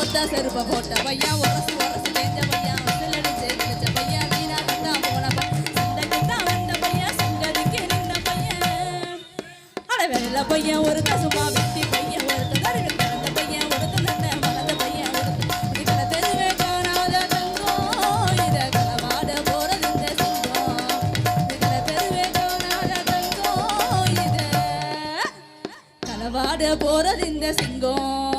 ஒத்தா செருப்ப போட்ட பையா உரசு உரசு தேஞ்ச பையா வசலடி சேர்த்து பையா வீணா இருந்தா போன சண்டைக்கு தான் வந்த பையா சண்டடிக்கு நின்ற பையன் அட வேலை பையன் ஒரு கசுமா வெட்டி களவாட போறது இந்த சிங்கம்.